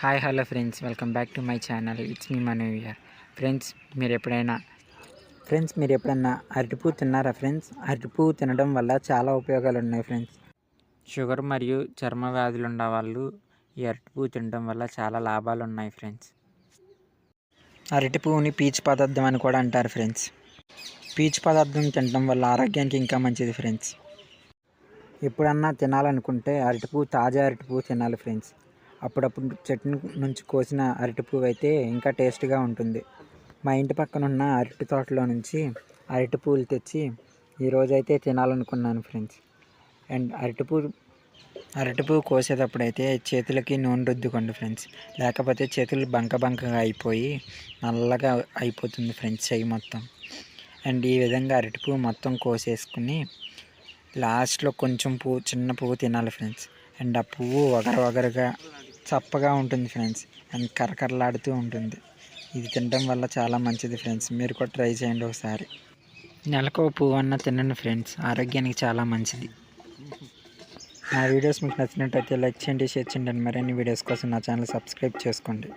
Hi hello friends. Welcome back to my channel. It's me money year friends మీరు ఎప్పుడైనా friends మీరు ఎప్పుడైనా అరటిపూ తిన్నారా ఫ్రెండ్స్? అరటిపూ తినడం వల్ల చాలా ఉపయోగాలు ఉన్నాయి ఫ్రెండ్స్. షుగర్ మరియు చర్మ వ్యాధులు ఉన్న వాళ్ళు ఈ అరటిపూ తినడం వల్ల చాలా లాభాలు ఉన్నాయి ఫ్రెండ్స్. అరటి పువ్వుని పీచు పదార్థం అని కూడా అంటారు ఫ్రెండ్స్. పీచు పదార్థం తినడం వల్ల ఆరోగ్యానికి ఇంకా మంచిది ఫ్రెండ్స్. ఎప్పుడన్నా తినాలనుకుంటే అరటిపూ తాజా అరటిపూ తినాలి ఫ్రెండ్స్. అప్పుడప్పుడు చెట్టు నుంచి కోసిన అరటి పువ్వు అయితే ఇంకా టేస్ట్గా ఉంటుంది. మా ఇంటి పక్కన ఉన్న అరటి తోటలో నుంచి అరటి పువ్వులు తెచ్చి ఈరోజు అయితే తినాలనుకున్నాను ఫ్రెండ్స్. అండ్ అరటి పువ్వు అరటి పువ్వు కోసేటప్పుడు అయితే చేతులకి నూనె రుద్దుకోండి ఫ్రెండ్స్. లేకపోతే చేతులు బంక బంకగా అయిపోయి నల్లగా అయిపోతుంది ఫ్రెండ్స్ చెయ్యి మొత్తం. అండ్ ఈ విధంగా అరటి పువ్వు మొత్తం కోసేసుకుని లాస్ట్లో కొంచెం పువ్వు చిన్న పువ్వు తినాలి ఫ్రెండ్స్. అండ్ ఆ పువ్వు వగర వగరగా చప్పగా ఉంటుంది ఫ్రెండ్స్. అండ్ కరకరలాడుతూ ఉంటుంది. ఇది తినడం వల్ల చాలా మంచిది ఫ్రెండ్స్. మీరు కూడా ట్రై చేయండి ఒకసారి. నెలకు పువ్వు అన్న తినండి ఫ్రెండ్స్. ఆరోగ్యానికి చాలా మంచిది. నా వీడియోస్ మీకు నచ్చినట్టయితే లైక్ చేయండి షేర్ చేయండి. మరిన్ని వీడియోస్ కోసం నా ఛానల్ సబ్స్క్రైబ్ చేసుకోండి.